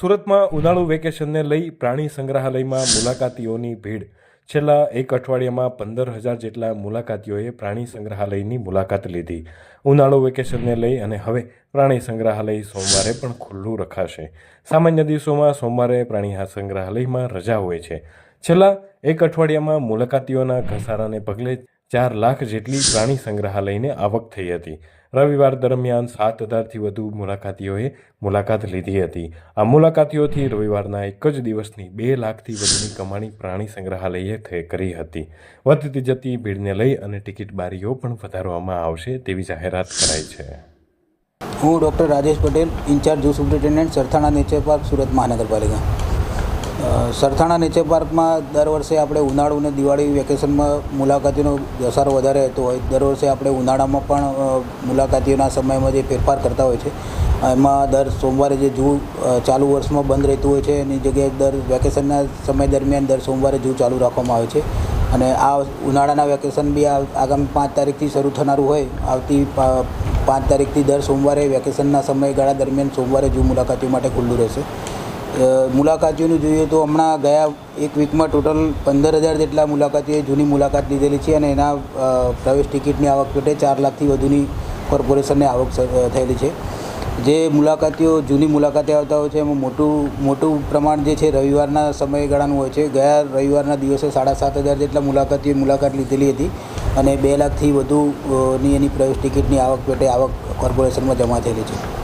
સુરતમાં ઉનાળુ વેકેશનને લઈ પ્રાણી સંગ્રહાલયમાં મુલાકાતીઓની ભીડ. છેલ્લા એક અઠવાડિયામાં પંદર હજાર જેટલા મુલાકાતીઓએ પ્રાણી સંગ્રહાલયની મુલાકાત લીધી. ઉનાળુ વેકેશનને લઈ અને હવે પ્રાણી સંગ્રહાલય સોમવારે પણ ખુલ્લું રખાશે. સામાન્ય દિવસોમાં સોમવારે પ્રાણી સંગ્રહાલયમાં રજા હોય છે. છેલ્લા એક અઠવાડિયામાં મુલાકાતીઓના ઘસારાને પગલે ચાર લાખ જેટલી પ્રાણી સંગ્રહાલયને આવક થઈ હતી. રવિવાર દરમિયાન સાત હજારથી વધુ મુલાકાતીઓએ મુલાકાત લીધી હતી. આ મુલાકાતીઓથી રવિવારના એક જ દિવસની બે લાખથી વધુની કમાણી પ્રાણી સંગ્રહાલયે થઈ કરી હતી. વધતી જતી ભીડને લઈ અને ટિકિટ બારીઓ પણ વધારવામાં આવશે તેવી જાહેરાત કરાઈ છે. હું doctor Rajesh Patel, incharge zoo superintendent Sarthana nature park, Surat મહાનગરપાલિકા. સરથાણા નેચર પાર્કમાં દર વર્ષે આપણે ઉનાળુ અને દિવાળી વેકેશનમાં મુલાકાતીનો ઘસારો વધારે રહેતો હોય. દર વર્ષે આપણે ઉનાળામાં પણ મુલાકાતીઓના સમયમાં જે ફેરફાર કરતા હોય છે, એમાં દર સોમવારે જે જૂ ચાલુ વર્ષમાં બંધ રહેતું હોય છે, એની જગ્યાએ દર વેકેશનના સમય દરમિયાન દર સોમવારે જૂ ચાલુ રાખવામાં આવે છે. અને આ ઉનાળાના વેકેશન બી આગામી પાંચ તારીખથી શરૂ થનારું હોય. આવતી પાંચ તારીખથી દર સોમવારે વેકેશનના સમયગાળા દરમિયાન સોમવારે જૂ મુલાકાતીઓ માટે ખુલ્લું રહેશે. મુલાકાતીઓનું જોઈએ તો હમણાં ગયા એક વીકમાં ટોટલ પંદર હજાર જેટલા મુલાકાતીઓએ જૂની મુલાકાત લીધેલી છે અને એના પ્રવેશ ટિકિટની આવક પેટે ચાર લાખથી વધુની કોર્પોરેશનને આવક થયેલી છે. જે મુલાકાતીઓ, જૂની મુલાકાતે આવતા હોય છે, એમાં મોટું મોટું પ્રમાણ જે છે રવિવારના સમયગાળાનું હોય છે. ગયા રવિવારના દિવસે સાડા સાત હજાર જેટલા મુલાકાતીઓએ મુલાકાત લીધેલી હતી અને બે લાખથી વધુની એની પ્રવેશ ટિકિટની આવક પેટે આવક કોર્પોરેશનમાં જમા થયેલી છે.